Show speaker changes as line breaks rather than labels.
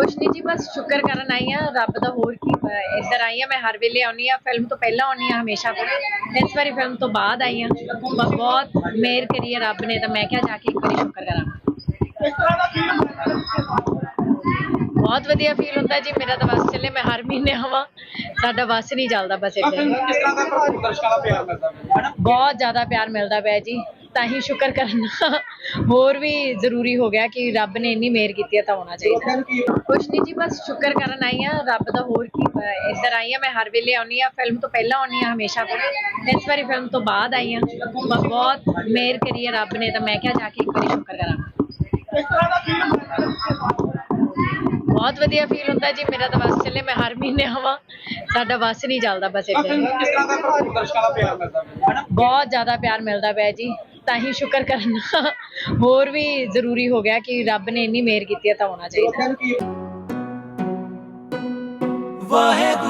ਕੁਛ ਨਹੀਂ ਜੀ ਬਸ ਸ਼ੁਕਰ ਕਰਨ ਆਈ ਆ ਰੱਬ ਦਾ ਹੋਰ ਕੀ ਅਹ ਇੱਧਰ ਆਈ ਆ ਮੈਂ ਹਰ ਵੇਲੇ ਆਉਣੀ ਆ ਫਿਲਮ ਤੋਂ ਪਹਿਲਾਂ ਆਉਣੀ ਆ ਹਮੇਸ਼ਾ ਇਸ ਵਾਰੀ ਫਿਲਮ ਤੋਂ ਬਾਅਦ ਆਈ ਆ ਬਹੁਤ ਮਿਹਰ ਕਰੀ ਆ ਰੱਬ ਨੇ ਤਾਂ ਮੈਂ ਕਿਹਾ ਜਾ ਕੇ ਇੱਕ ਵਾਰੀ ਸ਼ੁਕਰ ਕਰਾਂ। ਬਹੁਤ ਵਧੀਆ ਫੀਲ ਹੁੰਦਾ ਜੀ ਮੇਰਾ ਤਾਂ ਬਸ ਚੱਲੇ ਮੈਂ ਹਰ ਮਹੀਨੇ ਆਵਾਂ ਸਾਡਾ ਬਸ ਨਹੀਂ ਚੱਲਦਾ ਬਸ
ਆ
ਇੱਦਾਂ ਹੀ।
ਫਿਲਮ ਕਿਸ ਤਰ੍ਹਾਂ ਦਾ ਭਰਪੂਰ ਦਰਸ਼ਕਾਂ ਦਾ ਪਿਆਰ ਮਿਲਦਾ? ਹੈ ਨਾ
ਬਹੁਤ ਜ਼ਿਆਦਾ ਪਿਆਰ ਮਿਲਦਾ ਪਿਆ ਜੀ। ਤਾਂ ਹੀ ਸ਼ੁਕਰ ਕਰਨਾ। ਹੋਰ ਵੀ ਜ਼ਰੂਰੀ ਹੋ ਗਿਆ ਕਿ ਰੱਬ ਨੇ ਇੰਨੀ ਮਿਹਰ ਕੀਤੀ ਹੈ ਤਾਂ ਹੋਣਾ ਚਾਹੀਦਾ। ਕੁਛ ਨਹੀਂ ਜੀ ਬਸ ਸ਼ੁਕਰ ਕਰਨ ਆਈ ਆ। ਰੱਬ ਦਾ ਹੋਰ ਕੀ ਇੱਧਰ ਆਈ ਆ ਮੈਂ ਹਰ ਵੇਲੇ ਆਉਣੀ ਆ। ਫਿਲਮ ਤੋਂ ਪਹਿਲਾਂ ਆਉਣੀ ਆ ਹਮੇਸ਼ਾ ਇਸ ਵਾਰੀ ਫਿਲਮ ਤੋਂ ਬਾਅਦ ਆਈ ਆ। ਬਹੁਤ ਮਿਹਰ ਕਰੀ ਆ ਰੱਬ ਨੇ ਤਾਂ ਮੈਂ ਕਿਹਾ ਜਾ ਕੇ ਇੱਕ ਵਾਰੀ ਸ਼ੁਕਰ ਕਰਾਂ। ਬਹੁਤ ਵਧੀਆ ਫੀਲ ਹੁੰਦਾ ਜੀ ਮੇਰਾ ਤਾਂ ਬਸ ਚੱਲੇ ਮੈਂ ਹਰ ਮਹੀਨੇ ਆਵਾਂ। ਸਾਡਾ ਬਸ ਨਹੀਂ ਚੱਲਦਾ ਬਸ
ਨਾ
ਬਹੁਤ ਜ਼ਿਆਦਾ ਪਿਆਰ ਮਿਲਦਾ ਪਿਆ ਜੀ। ਤਾਂ ਹੀ ਸ਼ੁਕਰ ਕਰਨਾ। ਹੋਰ ਵੀ ਜ਼ਰੂਰੀ ਹੋ ਗਿਆ ਕਿ ਰੱਬ ਨੇ ਇੰਨੀ ਮਿਹਰ ਕੀਤੀ ਹੈ ਤਾਂ ਹੋਣਾ ਚਾਹੀਦਾ।
ਵਾਹਿਗੁਰੂ